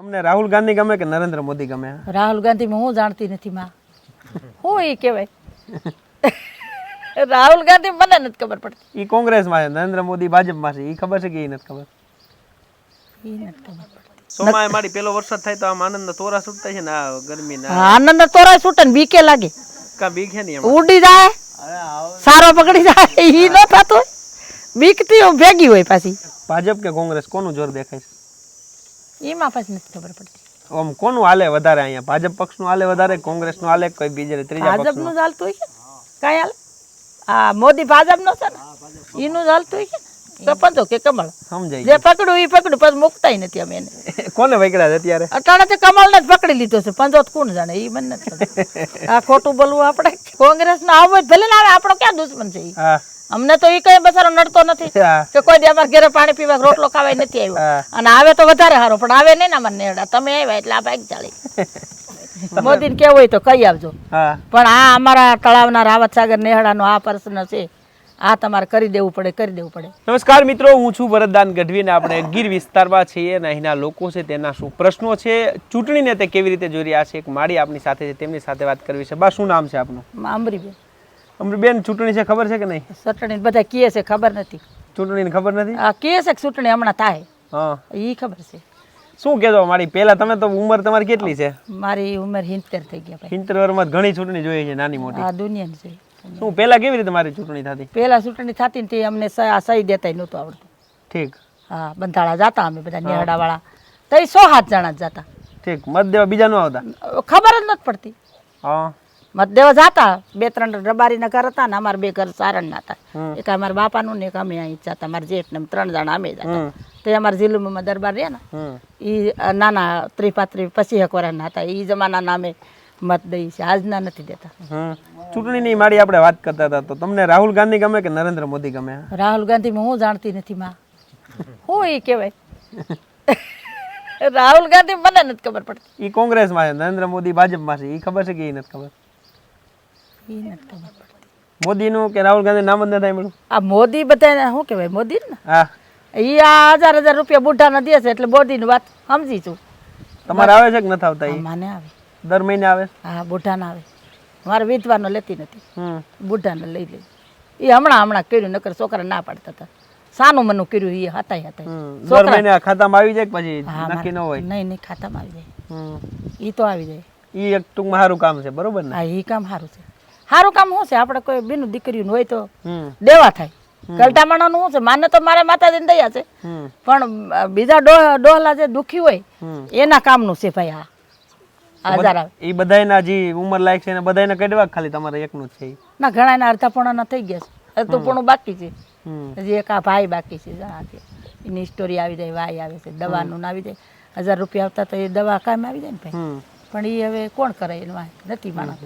તમને રાહુલ ગાંધી ગમે કે નરેન્દ્ર મોદી ગમે? રાહુલ ગાંધી હું જાણતી નથી માં. હું એ કહેવાય. રાહુલ ગાંધી મને નથી ખબર પડતી. ઈ કોંગ્રેસમાં છે નરેન્દ્ર મોદી ભાજપમાં છે ઈ ખબર છે કે ઈ નથી ખબર? એ નથી ખબર સોમાએ મારી પેલો વરસાદ થાય તો આમ આનંદ તોરા છૂટતા છે ને આ ગરમી ના આનંદ તોરા છૂટે ને બીકે લાગે. કા બીક નહીં ઉડી જાય સારો પકડી જાય ઈ ન થાતો બીકતી ભેગી હોય પાછી. ભાજપ કે કોંગ્રેસ કોનું જોર દેખાય છે? એમાં પછી નથી ખબર પડતી. આમ કોનું હાલે વધારે અહીંયા? ભાજપ પક્ષનું હાલે વધારે કોંગ્રેસનું હાલે કે કોઈ બીજે ત્રીજા પક્ષનું? ભાજપનું જ હાલતું હોય છે હાલ કાંઈ હાલે? આ મોદી ભાજપનો છે ને? એનું જ હાલતું હોય છે ને? તો પંજો કે કમળ. સમજાય જે પકડું એ પકડું પછી મુકતા નથી અમે એને. કોને વૈકડા અત્યારે? અટાણે તો કમળને જ પકડી લીધો છે પંજો તો કોણ જાણે એ મને આ ખોટું બોલવું આપણે કોંગ્રેસ ના આવું ભલે ના આવે આપણો ક્યાં દુશ્મન છે અમને તો એ કઈ બસારો નડતો નથી કે કોઈ દે અમારે ઘરે પાણી પીવા રોટલો ખાવાય નથી આવ્યો. અને આવે તો વધારે સારો પણ આવે નહીં ને અમારે નેડા તમે આવ્યા એટલે આ ભાગ ચાલી. મોદીને કેવું હોય તો કહી આવજો. પણ આ અમારા તળાવના રાવત સાગર નેહડાનો આ પ્રશ્ન છે. આ તમારે કરી દેવું પડે કરી દેવું પડે. નમસ્કાર મિત્રો હું છું ભરતદાન ગઢવી ને આપણે ગીર વિસ્તારમાં છીએ અને અહીંના લોકો છે તેના શું પ્રશ્નો છે ચૂંટણીને તે કેવી રીતે જોઈ રહ્યા છે એક માળી આપની સાથે છે તેમની સાથે વાત કરવી છે. બા શું નામ છે આપનું? આંબરીબેન. અમરીબેન ચૂંટણી છે ખબર છે કે નહીં? ચૂંટણી બધા કીએ છે ખબર નથી. ચૂંટણીની ખબર નથી? આ કીએ છે કે ચૂંટણી હમણાં થાય. હા. એ ખબર છે. શું કહેતો મારી પહેલા તમે તો ઉંમર તમારી કેટલી છે? મારી ઉંમર હિંતેર થઈ ગયા ભાઈ. ઇન્ટર વર્ષમાં ઘણી ચૂંટણી જોઈએ છે નાની મોટી. આ દુનિયાની છે શું પહેલા કેવી રીતે મારી ચૂંટણી થતી? પહેલા ચૂંટણી થતી ને તે અમને આ સહી દેતા નહોતું આવડતું. ઠીક. હા બંધાળા જાતા અમે બધા નેહડાવાળા તો એ સો હાથ જણા જ જાતા. ઠીક. મત દેવા બીજા ન આવતા? ખબર જ નથી પડતી. હા. મત દેવા જાતા. બે ત્રણ રબારીના ઘર હતા ને અમારા બે ઘર સારણના હતા. એક અમારા બાપાનું ને એક અમે અહીં જતા. મારા જેઠ ને ત્રણ જણા અમે જતા. તો અમારા જિલ્લુમાં દરબાર રહ્યા ને એ નાના ત્રિપાત્રી પચીસ ના હતા. એ જમાના નામે મત દઈ છે. આજના નથી દેતા. ચૂંટણીની મારી આપણે વાત કરતા હતા. તો તમને રાહુલ ગાંધી ગમે કે નરેન્દ્ર મોદી ગમે? રાહુલ ગાંધીમાં હું જાણતી નથી માં. હું એ કહેવાય. રાહુલ ગાંધી મને નથી ખબર પડતી. ઈ કોંગ્રેસમાં છે. નરેન્દ્ર મોદી ભાજપમાં છે. ઈ ખબર છે કે ઈ નથી ખબર? એ નથી ખબર પડતી. મોદીનું કે રાહુલ ગાંધી નામ જ નથી મળ્યું આ મોદી બધા શું કહેવાય મોદી ને હા. એ આ હજાર હજાર રૂપિયા બુઢાના દે છે એટલે મોદીની વાત સમજી છું. તમારે આવે છે કે નથી આવતા મને આવે. દર મહિને આવે? હા બુઢાના આવે. મારે વિધવાનો લેતી નથી. બુઢાને લઈ લે. એ હમણાં હમણાં કર્યું નકર છોકરા ના પાડતા હતા. સાનું મનું કર્યું એ હતા હતા દર મહિને ખાતામાં આવી જાય પછી નક્કી ન હોય? નહીં નહીં ખાતામાં આવી જાય. એ તો આવી જાય. એ એક ટૂંકમાં સારું કામ છે બરોબર ને? હા એ કામ સારું છે. સારું કામ શું છે? આપણે કોઈ બીનું દીકરીનું હોય તો દેવા થાય. ગલટામણાનું શું છે? માને તો મારે માતાજીને દયા છે. પણ બીજા ડોહલા જે દુખી હોય એના કામનું છે ભાઈ આ. હજાર આવે. ઈ બધાયના જે ઉંમર લાયક છે ને બધાયને કઢવા કડવા ખાલી તમારે એકનું જ છે ના ઘણા એના અડધા પોણાના થઈ ગયા છે. અડધું પોણું બાકી છે. હજી એક આ ભાઈ બાકી છે જણા છે. એની સ્ટોરી આવી જાય વાય આવે છે દવાનું ને આવી જાય. હજાર રૂપિયા આવતા તો એ દવા કામ આવી જાય ને ભાઈ. પણ એ હવે કોણ કરે એનું વાય નથી માણસ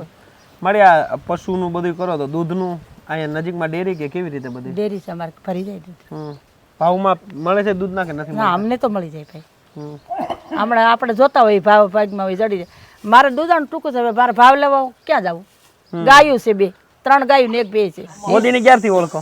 મારે આ પશુનું બધું કરો તો દૂધનું અહીંયા નજીકમાં ડેરી કે કેવી રીતે બધી? ડેરી છે અમારે ફરી જાય દૂધ. ભાવમાં મળે છે દૂધ ના કે નથી ના અમને તો મળી જાય ભાઈ. હમણાં આપણે જોતા હોય ભાવ ભાગમાં હોય જડી જાય. મારે દૂધાનું ટૂંકું છે હવે મારે ભાવ લેવા ક્યાં જવું? ગાયું છે બે ત્રણ ગાયું ને એક બે છે. મોદીને ક્યારથી ઓળખો?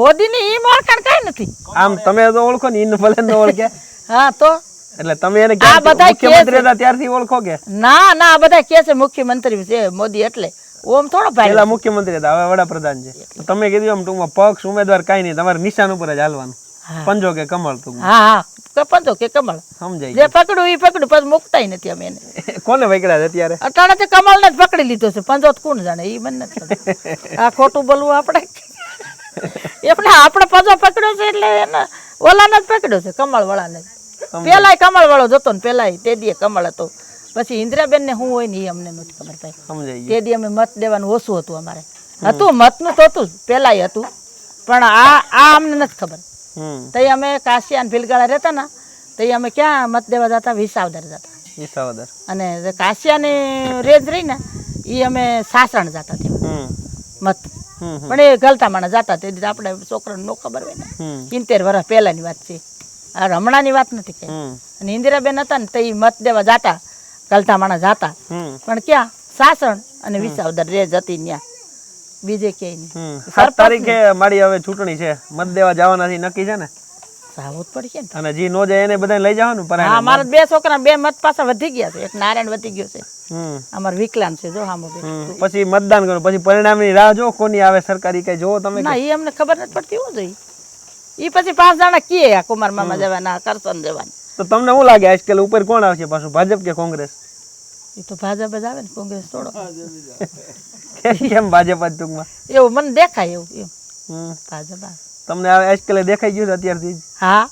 મોદીની ઈ ઓળખાણ કઈ નથી. આમ તમે તો ઓળખો ને ઈન ભલે ન ઓળખે. હા તો? એટલે તમે એને આ ક્યારથી મુખ્યમંત્રી હતા ત્યારથી ઓળખો કે? ના ના આ બધા કે છે મુખ્યમંત્રી છે મોદી એટલે. ઓમ થોડો ભાઈ. પેલા મુખ્યમંત્રી હતા હવે વડાપ્રધાન છે. તમે કીધું આમ ટૂંકમાં પક્ષ ઉમેદવાર કઈ નહીં તમારે નિશાન ઉપર જ હાલવાનું. પંજો કે કમળ તું. હા હા. પંજો કે કમળ. સમજાય જે પકડું એ પકડું પછી મુકતાય નથી અમે એને. કોને વૈકડા અત્યારે? અટાણે તો કમળને જ પકડી લીધો છે. પંજો તો કોણ જાણે? એ મને નથી આ ખોટું બોલવું આપણે? એટલે આપણે પંજો પકડ્યો છે એટલે એને ઓલાને જ પકડ્યો છે કમળ. વાળાને પેલાય કમળ વાળો જતો ને પેલાય તે દીએ કમળ હતો. પછી ઇન્દિરાબેન ને શું હોય ને એ અમને નથી ખબર ભાઈ. તે દી અમે મત દેવાનું ઓછું હતું અમારે. હતું મતનું તો હતું જ. પેલાય હતું. પણ આ આ અમને નથી ખબર. તઈ અમે કાશિયા ભીલગાળા રહેતા ને તઈ અમે ક્યાં મત દેવા જતા? વિસાવદર જતા. વિસાવદર. અને કાશિયાની રેન્જ રહી ને એ અમે સાસણ જતા ત્યાં. મત. પણ એ ગલતા માણસ જતા તે આપણે છોકરાને નો ખબર હોય ને. સિત્તેર વર્ષ પહેલાની વાત છે. આ હમણાંની વાત નથી કે અને ઇન્દિરાબેન હતા ને તે મત દેવા જતા ગલતામાણા જાતા. જતા પણ ક્યાં? સાસણ અને વિસાવદર રેજ હતી ત્યાં. બીજે ક્યાંય નહીં. સાત તારીખે મારી હવે ચૂંટણી છે. મત દેવા જવાનાથી નક્કી છે ને? આવું જ પડશે ને. અને જે નો જાય એને બધાને લઈ જવાનું ને હા મારા બે છોકરા બે મત પાછા વધી ગયા છે. એક નારાયણ વધી ગયો છે. અમાર વિકલાંગ છે જો હામો પછી મતદાન કરો. પછી પરિણામની રાહ જો કોની આવે સરકારી કઈ જોવો તમે ના એ અમને ખબર નથી પડતી હું જોઈ. એ પછી પાંચ જણા કીએ આ કુમાર મામા જવાના કરશન જવાના. તો તમને શું લાગે? આજકાલ ઉપર કોણ આવશે પાછું? ભાજપ કે કોંગ્રેસ? એ તો ભાજપ જ આવે ને કોંગ્રેસ થોડો. કેમ ભાજપ જ ટૂંકમાં. એવું મને દેખાય એવું એમ. હમ. ભાજપ. તમને આ આજકાલ દેખાઈ ગયું છે અત્યારથી હા.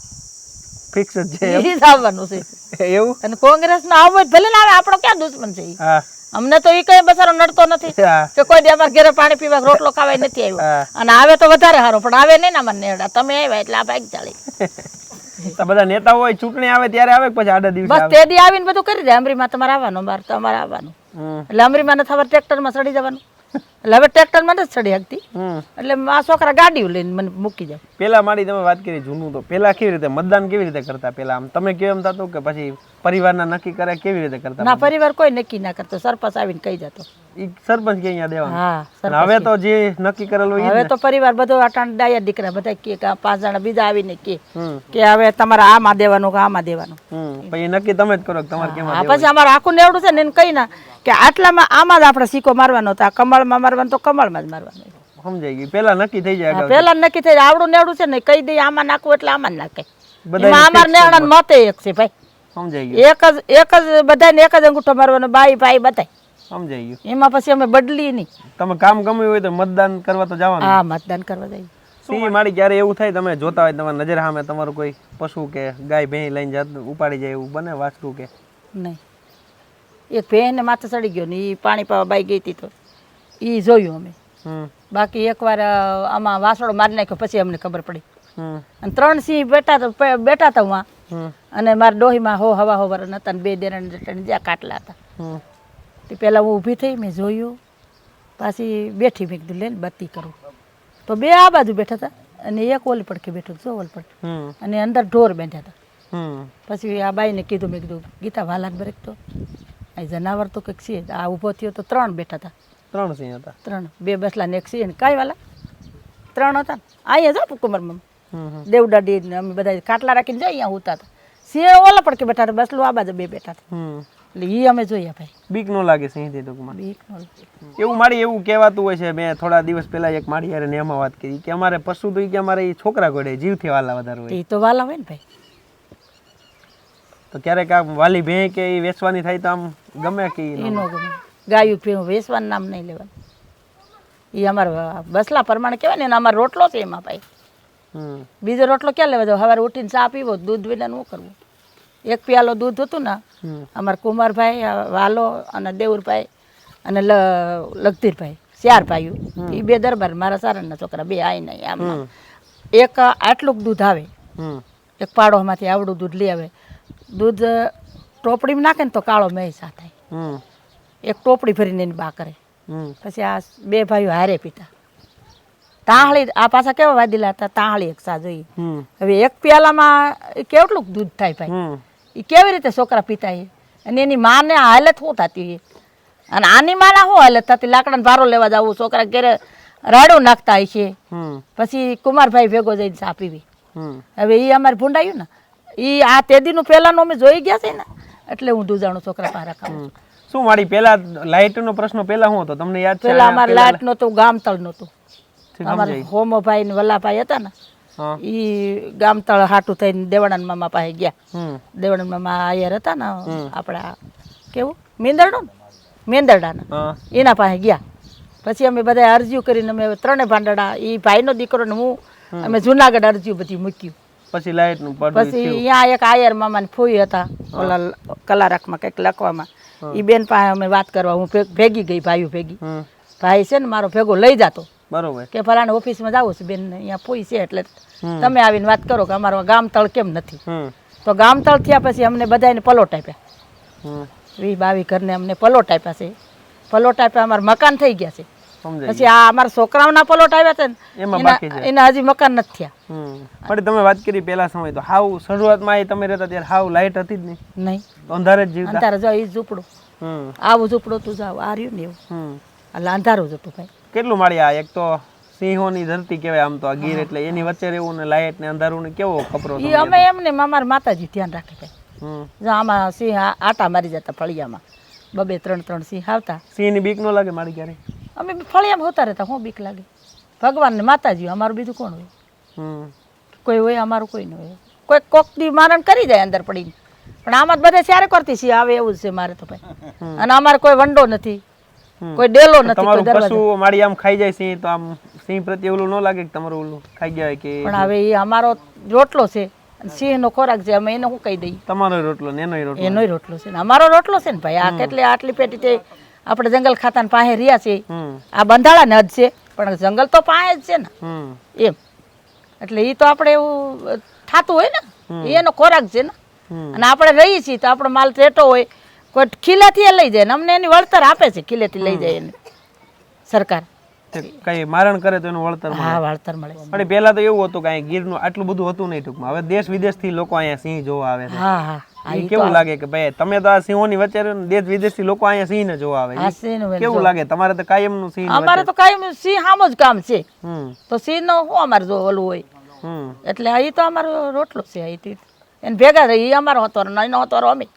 ફિક્સ જ છે એ જ આવવાનું છે. એવું? અને કોંગ્રેસ નો આવો જ ભલે ને આવે આપણો ક્યાં દુશ્મન છે ઈ? હા. અમને તો એ કઈ બસારો નડતો નથી. હા. કે કોઈ દી અમારા ઘરે પાણી પીવા કે રોટલો ખાવાય નથી આવ્યો. હા. અને આવે તો વધારે સારો પણ આવે નહીં ને અમારે નેડા. તમે આવ્યા એટલે આ ભાઈ ચાલી. તો બધા નેતાઓ હોય ચૂંટણી આવે ત્યારે આવે કે પછી આડા દિવસે બસ આવે? તે દી આવીને બધું કરી દે. અમરીમાં તમારે આવવાનું બાર તમારે આવવાનું. હમ. એટલે અમરીમાં નથી હવે ટ્રેક્ટરમાં ચડી જવાનું. એટલે હવે ટ્રેક્ટરમાં નથી ચડી શકતી. એટલે આ છોકરા ગાડીઓ લઈને મને મૂકી જાય પેલા મારી તમે વાત કરી જૂનું તો પેલા કેવી રીતે મતદાન કેવી રીતે કરતા પેલા? આમ તમે કેમ એમ થતું કે પછી પરિવારના નક્કી કરે કેવી રીતે કરતા? ના પરિવાર કોઈ નક્કી ના કરતો સરપંચ આવીને કહી જતો. ઈ સરપંચ કે અહીંયા દેવાનું? હા અને હવે તો જે નક્કી કરેલું ઈ હવે તો પરિવાર બધો અટાણ ડાયા દીકરા બધા કે કે પાંચ જણા બીજા આવીને કે કે હવે તમારે આમાં દેવાનું કે આમાં દેવાનું. પછી નક્કી તમે જ કરો તમારે કેમ હા પછી અમારું આખું નેવડું છે ને એને કહી ના કે આટલામાં આમાં જ આપણે સિક્કો મારવાનો હતો. આ કમળમાં મારવાનો તો કમળમાં જ મારવાનો. સમજાઈ ગયું. પેલા નક્કી થઈ જાય પેલા નક્કી થઈ જાય. આવડું નેવડું છે ને કહી દઈએ આમાં નાખવું એટલે આમાં નાખે. અમાર નેવડા મતે એક છે ભાઈ. સમજાઈ ગયું. એક જ એક જ બધાને એક જ અંગૂઠો મારવાનો બાઈ ભાઈ બધાય. સમજાઈ ગયું. એમાં પછી અમે બદલી નહીં. તમે કામ ગમ્યું હોય તો મતદાન કરવા તો જવાનું. હા મતદાન કરવા જઈએ. સિંહ મારી ક્યારે એવું થાય તમે જોતા હોય તમારી નજર સામે તમારું કોઈ પશુ કે ગાય ભેં લઈને જાત ઉપાડી જાય એવું બને વાસરું કે? નહીં. એક ભેને માથે ચડી ગયો ને એ પાણી પાવા બાઈ ગઈ હતી તો એ જોયું અમે. હમ. બાકી એકવાર આમાં વાસણો મારી નાખ્યો પછી અમને ખબર પડી. હમ. અને ત્રણ સિંહ બેઠા તો બેઠા હતા ઉहाँ અને મારા ડોહીમાં હો હવા હવા હતા ને બે દેરણ જેઠાણી જ્યાં કાટલા હતા. તે પહેલાં હું ઊભી થઈ મેં જોયું. પાછી બેઠી મેં કીધું લઈને બત્તી કરું. તો બે આ બાજુ બેઠા હતા અને એક ઓલ પડખે બેઠો જો ઓલ પડખે. હમ. અને અંદર ઢોર બેઠા હતા. હમ. પછી આ બાઈને કીધું મેં કીધું ગીતા વાલાન બરેક તો. આ જનાવર તો કંઈક છે આ ઊભો થયો તો ત્રણ બેઠા હતા. ત્રણ સિંહ હતા. ત્રણ. બે બસલા ને એક સિંહ ને કાંઈ વાલા. ત્રણ હતા અહીંયા જો કુમારમાં હમ હમ. દેવડાડી અમે બધા કાટલા રાખીને જાય અહીંયા ઉતા હતા. સિંહ ઓલા પડખી બેઠા હતા બસલું આ બાજુ બે બેઠા હતા. એટલે એ અમે જોઈએ ભાઈ. બીક નો લાગે સિંહથી ટૂંકમાં બીક નો. એવું મારી એવું કહેવાતું હોય છે મેં થોડા દિવસ પહેલા એક મારી યારે એમાં વાત કરી કે અમારે પશુ તો કે અમારે છોકરા ઘોડે જીવથી વાલા વધારે હોય. એ તો વાલા હોય ને ભાઈ. તો ક્યારેક આમ વાલી ભેં કે એ વેચવાની થાય તો આમ ગમે કે ઈ એ નો ગમે. ગાયું પીવું વેચવાનું નામ નહીં લેવાનું. એ અમારા બસલા પ્રમાણે કહેવાય ને એને અમારો રોટલો છે એમાં ભાઈ. બીજો રોટલો ક્યાં લેવા જાવ? સવારે ઉઠીને ચા પીવો દૂધ વિના શું કરવું. એક પ્યાલો દૂધ હતું ને અમારા કુમારભાઈ વાલો અને દેવુરભાઈ અને લગધીરભાઈ ચાર ભાઈઓ. એ બે દરબાર મારા સારણના છોકરા બે આય નહીં આમ. એક આટલું દૂધ આવે એક પાડોમાંથી આવડું દૂધ લઈ આવે. દૂધ ટોપડીમાં નાખે ને તો કાળો મહેસા થાય. એક ટોપડી ભરીને એની બા કરે. પછી આ બે ભાઈઓ હારે પીતા. તાહળી આ પાછા કેવા વાદીલા હતા? તાહળી એક સા જોઈએ હવે એક પ્યાલામાં કેટલું દૂધ થાય ભાઈ? એ કેવી રીતે છોકરા પીતા એ અને એની માને હાલત શું થતી હોય અને આની માના શું હાલત થતી? લાકડાને ભારો લેવા જવું છોકરા ઘેરે રાડું નાખતા છે પછી કુમારભાઈ ભેગો જઈને ચા પીવી. હવે એ અમારે ભૂંડાયું ને એ આ તેદીનું પહેલાંનું અમે જોઈ ગયા છે ને એટલે હું દૂધાણું છોકરા પાસે ખાઉં. શું મારી પેલા લાઇટનો પ્રશ્ન પેલા શું હતો? તમને યાદ છે પેલા અમારે લાટ નહોતું ગામતળ નહોતું. ઠીક, અમારે. હોમોભાઈ ને વલ્લાભાઈ હતા ને હા એ ગામતળ હાટું થઈને દેવાનંદ મામા પાસે ગયા. હમ. મામા આયર હતા ને આપણા કેવું? મેંદરડો ને? મેંદરડાના. એના પાસે ગયા. પછી અમે બધા અરજીઓ કરીને અમે ત્રણે ભાંડડા એ ભાઈનો દીકરો ને હું અમે જુનાગઢ અરજીઓ બધી મૂક્યું. પછી લાઇટનું પડવું પછી અહીંયા એક આયર મામા ને ફૂઈ હતા ઓલા કલારકમાં કંઈક લખવામાં. એ બેન પાસે અમે વાત કરવા હું ભેગી ગઈ ભાઈઓ ભેગી. ભાઈ છે ને મારો ભેગો લઈ જાતો. બરોબર. કે ફલાણા ઓફિસમાં જાવું છું બેન અહીંયા ફૂઈ છે એટલે. તમે આવીને વાત કરો કે અમારો ગામ તળ કેમ નથી? તો ગામ તળ થયા પછી અમને બધાને પલોટ આપ્યા. વી બાવી ઘરને અમને પલોટ આપ્યા છે. પલોટ આપ્યા અમારા મકાન થઈ ગયા છે. પછી આ અમારા છોકરાઓના પલોટ આવ્યા છે ને એના હજી મકાન નથી થયા. પણ તમે વાત કરી પેલા સમય તો હાવ શરૂઆતમાં એ તમે રહેતા ત્યારે હાવ લાઇટ હતી જ નહીં. નહીં. અંધારે જ જીવતા. અંધારે જો એ ઝૂંપડું. આવું ઝૂંપડું તું જાવ આ રહ્યું ને એવું. એટલે અંધારું જ હતું ભાઈ. કેટલું માળી આ એક તો સિંહોની ધરતી કહેવાય આમ તો આ ગીર એટલે એની વચ્ચે રહેવું ને લાઇટ ને અંધારું ને કેવો કપરો એ અમે એમને અમારા માતાજી ધ્યાન રાખે ભાઈ જો આમાં સિંહ આટા મારી જતા ફળિયામાં. બબે ત્રણ ત્રણ સિંહ આવતા. સિંહની બીક ન લાગે મારી ક્યારે? અમે ફળિયામાં હોતા રહેતા હું બીક લાગે. ભગવાન ને માતાજી અમારું બીજું કોણ હોય? કોઈ હોય અમારું કોઈ ન હોય. કોઈ કોક દી મારણ કરી જાય અંદર પડીને. પણ આમાં બધે ત્યારે કરતી સિંહ આવે એવું જ છે મારે તો ભાઈ. અને અમારે કોઈ વંડો નથી. કોઈ ડેલો નથી તમારું પશુ મારી આમ ખાઈ જાય સિંહ તો આમ સિંહ પ્રત્યે ઓલું ન લાગે કે તમારું ઓલું ખાઈ ગયા કે પણ હવે એ અમારો રોટલો છે સિંહ નો ખોરાક છે અમે એને શું કહી દઈએ? તમારો રોટલો ને એનો રોટલો? એનો રોટલો છે ને અમારો રોટલો છે ને ભાઈ આ કેટલી આટલી પેટી તે આપણે જંગલ ખાતાની પાસે રહ્યા છે આ બંધાળાને હદ છે પણ જંગલ તો પાસે જ છે ને. એમ. એટલે એ તો આપણે એવું થતું હોય ને. એનો ખોરાક છે ને. અને આપણે રહીએ છીએ તો આપણો માલ રેટો હોય કોઈ ખીલેથી એ લઈ જાય ને અમને એની વળતર આપે છે ખીલેથી લઈ જાય એને. સરકાર. કઈ મારણ કરે તો એનું વળતર મળે. હા વળતર મળે. પણ પહેલા તો એવું હતું કે ગીર ગીરનું આટલું બધું હતું નહીં ટૂંકમાં. હવે દેશ વિદેશથી લોકો અહીંયા સિંહ જોવા આવે છે. હા હા. કેવું લાગે કે ભાઈ તમે તો આ સિંહોની વચ્ચે દેશ વિદેશથી લોકો અહીંયા સિંહ જોવા આવે. કેવું લાગે? તમારે તો કાયમનું સિંહ અમારે તો કાયમ સિંહ આમ જ કામ છે. તો સિંહ નો શું અમારે જો ઓલું હોય? એટલે એ તો અમારો રોટલો છે અહીંથી એને ભેગા રહી એ અમારો હતો એનો હતો અમે.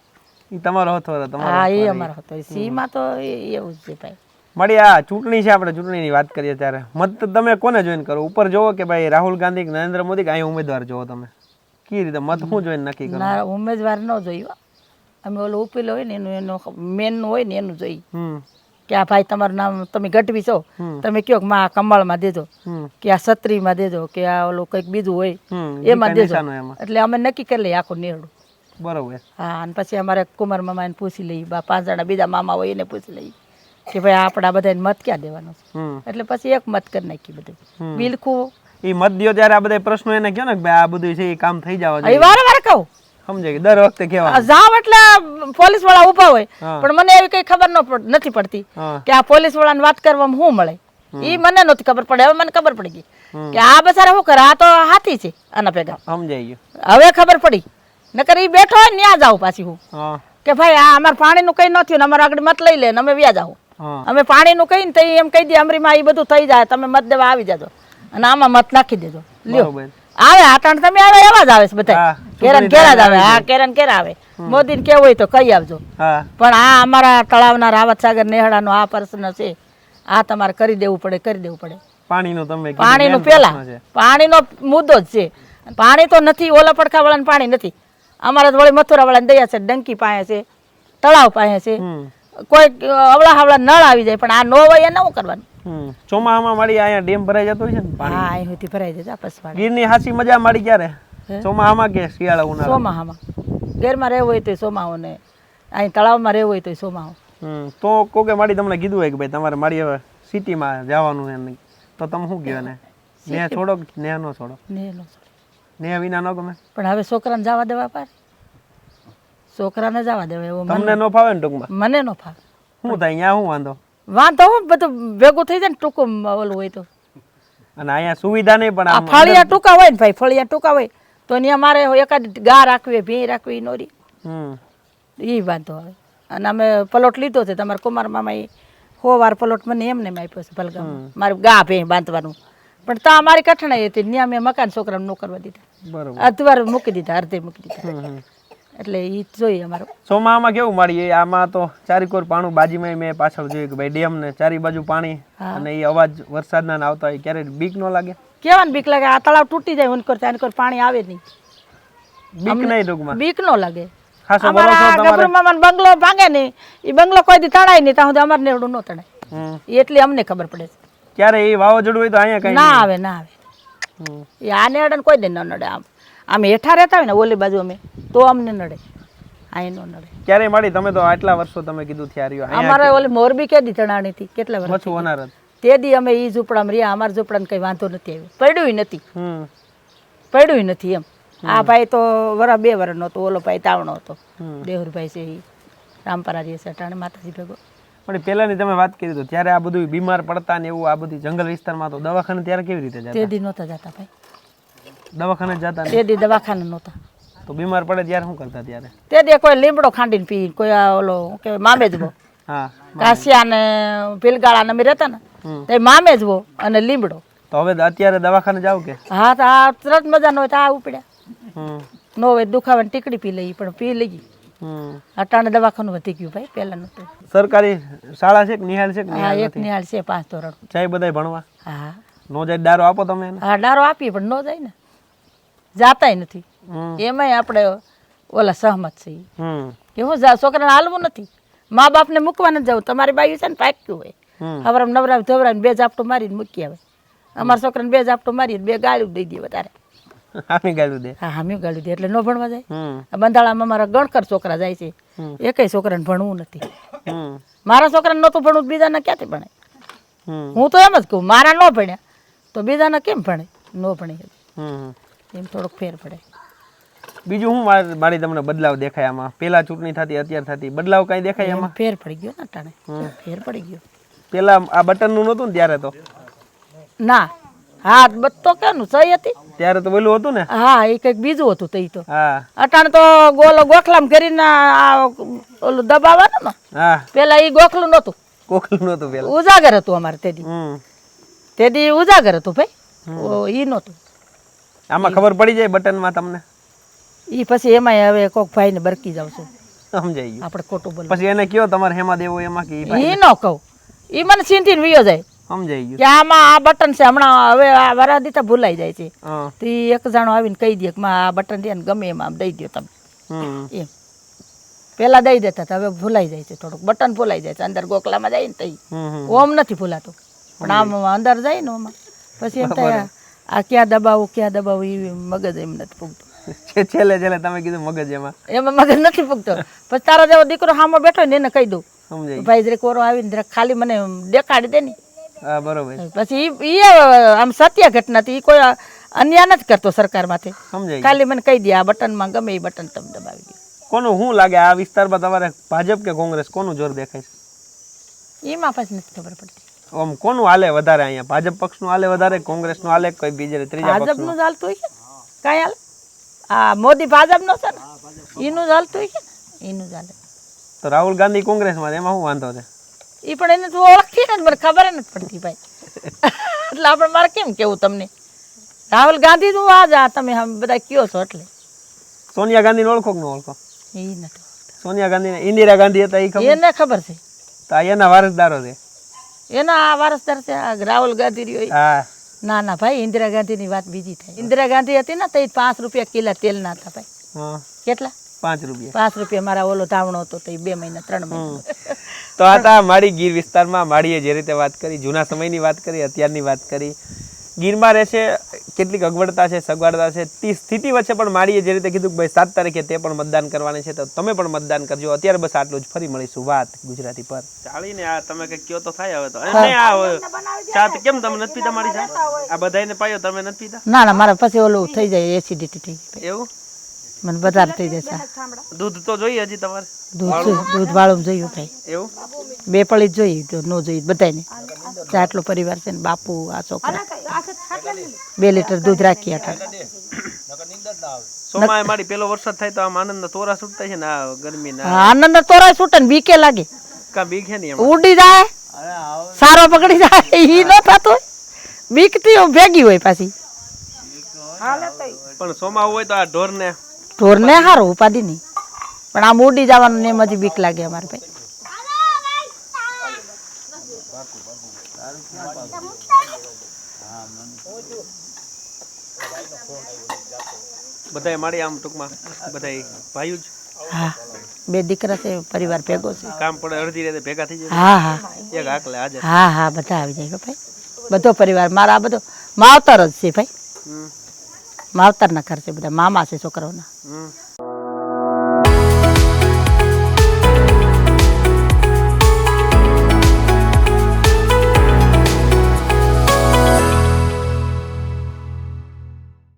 તમારો હતો તમારો હા એ અમારો હતો. સીમાં તો એવું છે ભાઈ. મળી આ ચૂંટણી છે આપણે ચૂંટણીની વાત કરીએ ત્યારે. મત તમે કોને જોઈન કરો? ઉપર જોવો કે ભાઈ રાહુલ ગાંધી કે નરેન્દ્ર મોદી કે અહીં ઉમેદવાર જોવો તમે. કઈ રીતે મત હું જોઈન નક્કી કરો? ના ઉમેદવાર ન જોયો અમે ઓલો ઉપેલો હોય ને એનું એનું મેન હોય ને એનું જોઈ. કે આ ભાઈ તમારું નામ તમે ગઢવી છો. તમે કયો કે માં કમળમાં દેજો. કે આ સત્રીમાં દેજો. કે આ ઓલું કંઈક બીજું હોય. એમાં દેજો. એટલે અમે નક્કી કરી લઈએ આખું નેરડું બરોબર. હા અને પછી અમારે કુમાર મામાને પૂછી લઈએ બા પાંચ જણા બીજા મામા હોય એને પૂછી લઈએ કે ભાઈ આપણા બધાને મત ક્યાં દેવાનો છે? એટલે પછી એક મત કરી નાખી બધું. બિલકુલ. એ મત દો ત્યારે આ બધા પ્રશ્નો એને કહો ને કે ભાઈ આ બધું છે એ કામ થઈ જવા જોઈએ. વારે વારે કહું. સમજાય દર વખતે કહેવા જાવ એટલે પોલીસવાળા ઊભા હોય. પણ મને એવી કઈ ખબર નથી પડતી કે આ પોલીસ વાળાને વાત કરવામાં શું મળે. ઈ મને નથી ખબર પડે હવે મને ખબર પડી ગઈ કે આ બસારા શું કરે? આ તો હાથી છે આના ભેગા. સમજાઈ ગયું. હવે ખબર પડી. નકર ઈ બેઠો હોય ન્યા ત્યાં જાઉં પાછી હું. હા. કે ભાઈ આ અમારે પાણીનું કઈ નથી ને અમારે આગળ મત લઈ લે ને અમે વ્યા જાવ અમે પાણીનું કઈ ને તઈ એમ કહી દે અમરીમાં એ બધું થઈ જાય તમે મત દેવા આવી જાજો. અને આમાં મત નાખી દેજો. લ્યો. આવે આટણ તમે આવે એવા જ આવે છે બધા. કેરન કેરા જ આવે. હા કેરન કેરા આવે. મોદીને કેવું હોય તો કહી આવજો પણ આ અમારા તળાવના રાવત સાગર નેહડાનો આ પ્રશ્ન છે. આ તમારે કરી દેવું પડે કરી દેવું પડે. પાણીનું તમે પાણી નું પેલા પાણી નો પાણીનો મુદ્દો જ છે. પાણી તો નથી ઓલા પડખા વાળાને પાણી નથી. અમારા વળી મથુરા વાળાને દયા છે ડંકી પાસે છે તળાવ પાસે છે. કોઈ અવળા હવળા નળ આવી જાય પણ આ નો હોય એને શું કરવાનું? હમ. ચોમાહામાં મારી અહીંયા ડેમ ભરાઈ જતો હોય છે ને પાણી? હા અહીંથી ભરાઈ જતા પસવાડ. ગીરની હાસી મજા મારી ક્યારે? ચોમાહામાં કે શિયાળા ઉનાળા સોમાહામાં ઘેરમાં રહેવું હોય તો ચોમાહો ને અહીં તળાવમાં રહેવું હોય તો ચોમાહો તો કોકે મારી તમને કીધું હોય કે ભાઈ તમારે મારી હવે સિટીમાં જવાનું છે ને તો તમે શું કહો ને? ને છોડો ને નો છોડો? ને એનો ને વિના ન ગમે. પણ હવે છોકરાને જવા દેવા પાર. છોકરાને જવા દેવા એવો તમને ન ફાવે ને ટૂંકમાં? મને ન ફાવે. હું થાય અહીંયા હું વાંધો? વાંધો હું બધું ભેગું થઈ જાય ને ટૂંકું ઓલું હોય તો. અને અહીંયા સુવિધા નહીં પણ આ ફળિયા ટૂંકા હોય ને ભાઈ ફળિયા ટૂંકા હોય તો ત્યાં મારે એકાદ ગા રાખવી ભી રાખવી નોરી. હમ. એ વાંધો આવે. અને અમે પલોટ લીધો છે તમારા કુમાર મામા એ હો વાર પલોટ મને એમને આપ્યો છે ભલગામ મારે ગા ભે બાંધવાનું. પણ તા મારી કઠણાઈ હતી. ત્યાં મેં મકાન છોકરાને નો કરવા દીધા. બરોબર. અધવાર મૂકી દીધા અર્ધે મૂકી દીધા. એટલે એ જોઈએ અમારો. ચોમાહામાં કેવું મારી આમાં તો ચારીકોર પાણું બાજીમાં મેં પાછળ જોયું કે ભાઈ ડેમ ને ચારી બાજુ પાણી અને એ અવાજ વરસાદના ને આવતા હોય ક્યારે બીક ન લાગે? કેવાનું બીક લાગે? આ તળાવ તૂટી જાય ઉનકોર ત્યાં પાણી આવે નહીં. બીક નહીં ટૂંકમાં? બીક નો લાગે. અમારા તમારે? બંગલો ભાંગે નહીં. એ બંગલો કોઈ દી તણાય નહીં ત્યાં સુધી અમારે નેવડું ન તણાય. એટલી અમને ખબર પડે છે. ક્યારે એ વાવાઝોડું હોય તો અહીંયા કઈ ના આવે ના આવે. એ આ નેવડે કોઈ દી ન નડે આમ. આમ હેઠા રહેતા હોય ને ઓલી બાજુ અમે તો અમને નડે. અહીં નો નડે. ક્યારે માડી તમે તો આટલા વર્ષો તમે કીધું થયા રહ્યો. અમારે ઓલી મોરબી કે દી તણાણી હતી કેટલા વર્ષ મચ્છું અનાર તે દી અમે ઈ ઝૂંપડામાં રહ્યા અમારા ઝૂંપડાને કઈ વાંધો નથી આવ્યો. પડ્યું નથી. પડ્યું નથી એમ. આ ભાઈ તો વરા બે વરનો હતો ઓલો ભાઈ તાવણો હતો. હમ. દેહુરભાઈ છે એ રામપરા રહે છે અટાણે માતાજી ભેગો પણ પહેલાની તમે વાત કરી તો ત્યારે આ બધું બીમાર પડતા ને એવું આ બધી જંગલ વિસ્તારમાં તો દવાખાને ત્યારે કેવી રીતે જતા? તે દી નહોતા જતા ભાઈ. દવાખાને જતા તે દી દવાખાને નહોતા. તો બીમાર પડે ત્યારે શું કરતા ત્યારે? તે દી કોઈ લીમડો ખાંડીને પી કોઈ ઓલો કે કહેવાય મામેજવો હા કાસિયા ને પિલગાળા ને અમે રહેતા ને. તે મામેજવો અને લીમડો. તો હવે અત્યારે દવાખાને જાવ કે? હા તો આ તરત મજા ન હોય તો આ ઉપડ્યા. નો હોય દુખાવે દુખાવાની ટીકડી પી લઈ પણ પી લઈ અટાણે દવાખાનું વધી ગયું ભાઈ પહેલા નતું સરકારી શાળા છે કે નિહાળ છે કે હા નિહાળ એક નિહાળ છે પાંચ ધોરણ. જાય બધાય ભણવા? હા. નો જાય દારો આપો તમે એને? હા ડારો આપીએ પણ ન જાય ને. જાતાય નથી. હમ. એમાંય આપણે ઓલા સહમત છીએ. હમ. કે હું જા- છોકરાને હાલવું નથી. મા બાપને મૂકવા નથી જવું તમારી બાયું છે ને પાક્યું હોય. હમ. હવે નવરાવ ધવરાવીને બે ઝાપટું મારીને મૂકી આવે અમારા છોકરાને બે ઝાપટું મારીને બે ગાળ્યું દઈ દે વધારે. આપી ગાળું દે. હા હામી ગાળું દે. એટલે ન ભણવા જાય. બંધાળામાં મારા ગણકર છોકરા જાય છે. હમ. એકેય છોકરાને ભણવું નથી. મારા છોકરાને નહોતું ભણવું બીજાને ક્યાંથી ભણે? હું તો એમ જ કહું મારા ન ભણ્યા તો બીજાને કેમ ભણે? ન ભણે એમ થોડોક ફેર પડે. બીજું હું માર- તમને બદલાવ દેખાય આમાં? પેલા ચૂંટણી થતી અત્યારે થતી. બદલાવ કઈ દેખાય આમાં? ફેર પડી ગયો ને ટાણે હમ. ફેર પડી ગયો. પેલા આ બટનનું નતું ને ત્યારે તો? ના. હા બત્તો કેનું? સહી હતી? ત્યારે તો બોલું હતું ને? હા એ કંઈક બીજું હતું તો તો. હા. અટાણે તો ગોલો ગોખલામ કરીને આ ઓલું દબાવવાનું ને હા. પેલા એ ગોખલું નહોતું. ગોખલું નતું પેલા. ઉજાગર હતું અમારે તેદી. તેદી ઉજાગર હતું ભાઈ. ઓ ઈ નહોતું. આમાં ખબર પડી જાય બટનમાં તમને? ઈ પછી એમાંય હવે કોક ભાઈને બરકી જાવ છું. સમજાઈ ગયું. આપણે ખોટું બોલ પછી એને કયો તમારે હેમાં દેવો એમાં કે એ ભાઈ ન કહું. એ મને ચીંતીને વિયો જાય. સમજાઈ ગયું. કે આમાં આ બટન છે હમણાં હવે આ વરાદીતા ભૂલાઈ જાય છે. તો એક જાણો આવીને કહી દે કે માં આ બટન છે ને ગમે એમાં આમ દઈ દો તમે. એમ. પેલા દઈ દેતા હતા હવે ભૂલાઈ જાય છે થોડુંક. બટન ભૂલાઈ જાય છે અંદર ગોખલામાં જાય ને તઈ. ઓમ નથી ભૂલાતું. પણ આમ અંદર જાય ને ઓમાં. પછી એમ થાય આ ક્યાં દબાવું ક્યાં દબાવું એ મગજ એમ નથી પૂગતું છે- છેલ્લે છેલ્લે તમે કીધું મગજ એમાં. એમાં મગજ નથી પૂગતો પછી તારો જેવો દીકરો સામે બેઠો ને એને કહી દઉં. ભાઈ જરે કોરો આવીને ખાલી મને દેખાડી દે ને. હા બરોબર. પછી ઈ આમ સત્ય ઘટના હતી કોઈ અન્યાય નથી કરતો સરકારમાંથી. સમજાય ખાલી મને કહી દે આ બટનમાં ગમે એ બટન તમે દબાવી દો. કોનું શું લાગે? આ વિસ્તારમાં તમારે ભાજપ કે કોંગ્રેસ કોનું જોર દેખાય છે? એમાં પછી નથી ખબર પડતી. આમ કોનું હાલે વધારે અહીંયા? ભાજપ પક્ષનું હાલે વધારે કોંગ્રેસનું હાલે કોઈ બીજે ત્રીજા ભાજપનું જ હાલતું હોય છે કાંઈ હાલ? આ મોદી ભાજપનો છે ને? એનું જ હાલતું હોય છે ને? એનું જ હાલે. તો રાહુલ ગાંધી કોંગ્રેસમાં એમાં શું વાંધો છે? એ પણ એને તું ઓળખતી ને મને ખબર નથી પડતી ભાઈ. એટલે આપણે મારે કેમ કેવું તમને? રાહુલ ગાંધી નું આ જા તમે બધા કયો છો એટલે? સોનિયા ગાંધીને ઓળખો કે ન ઓળખો? એ નથી સોનિયા ગાંધી ઇન્દિરા ગાંધી હતા એ ખબર? એને ખબર છે? તો એના વારસદારો છે. એના આ વારસદાર છે આ રાહુલ ગાંધી રહ્યો હા. ના ના ભાઈ ઇન્દિરા ગાંધીની વાત બીજી થાય. ઇન્દિરા ગાંધી હતી ને તો પાંચ રૂપિયા કિલા તેલના હતા ભાઈ. હા. કેટલા? પાંચ રૂપિયા. પાંચ રૂપિયા મારા ઓલો ધાવણો હતો તો એ બે મહિના ત્રણ મહિના. તો આ તા માળી ગીર વિસ્તારમાં માળીએ જે રીતે વાત કરી જૂના સમયની વાત કરી અત્યારની વાત કરી. ગીરમાં રહેશે કેટલીક અગવડતા છે સગવડતા છે તે સ્થિતિ વચ્ચે પણ માળીએ જે રીતે કીધું કે ભાઈ સાત તારીખે તે પણ મતદાન કરવાની છે તો તમે પણ મતદાન કરજો. અત્યારે બસ આટલું જ. ફરી મળીશું વાત ગુજરાતી પર. ચાલીને આ તમે કઈ કયો તો થાય હવે તો. ચા કેમ તમે નથી પીતા મારી ચા આ બધાને પાયો તમે નથી પીતા ના ના મારા પછી ઓલું થઈ જાય એસિડિટી થઈ એવું? મને વધારે થઈ જાય દૂધ તો જોઈએ હજી તમારે. દૂધ દૂધ વાળું જોયું ભાઈ એવું? બે પળી જ જોઈએ જો ન જોઈએ બધાને આટલો પરિવાર છે ને બાપુ આ છોકરા. બે લીટર દૂધ રાખી હતા સોમાય મારી પેલો વરસાદ થાય તો આમ આનંદ તોરા છૂટતા છે ને આ ગરમી ના. આનંદ તોરાય છૂટે ને બીકે લાગે. કા બીકે નહીં ને ઉડી જાય સારો પકડી જાય ઈ ન થતો હું ભેગી હોય પાછી. પણ સોમા હોય તો આ ઢોર ને ઢોરને હારો ઉપાધિ નહીં. પણ આમ ઉડી જવાનું ને એમ હજી બીક લાગે અમારે ભાઈ. બધાય મારી આમ ટૂંકમાં? બધાય ભાઈઓ જ? હા બે દીકરા છે પરિવાર ભેગો છે. કામ પડે અડધી રાતે ભેગા થઈ જાય? હા હા. એક આકલે આજે હા હા બધા આવી જાય ભાઈ. બધો પરિવાર મારા આ બધો માવતર જ છે ભાઈ. માવતરના ઘર છે બધા મામા છે છોકરાઓના.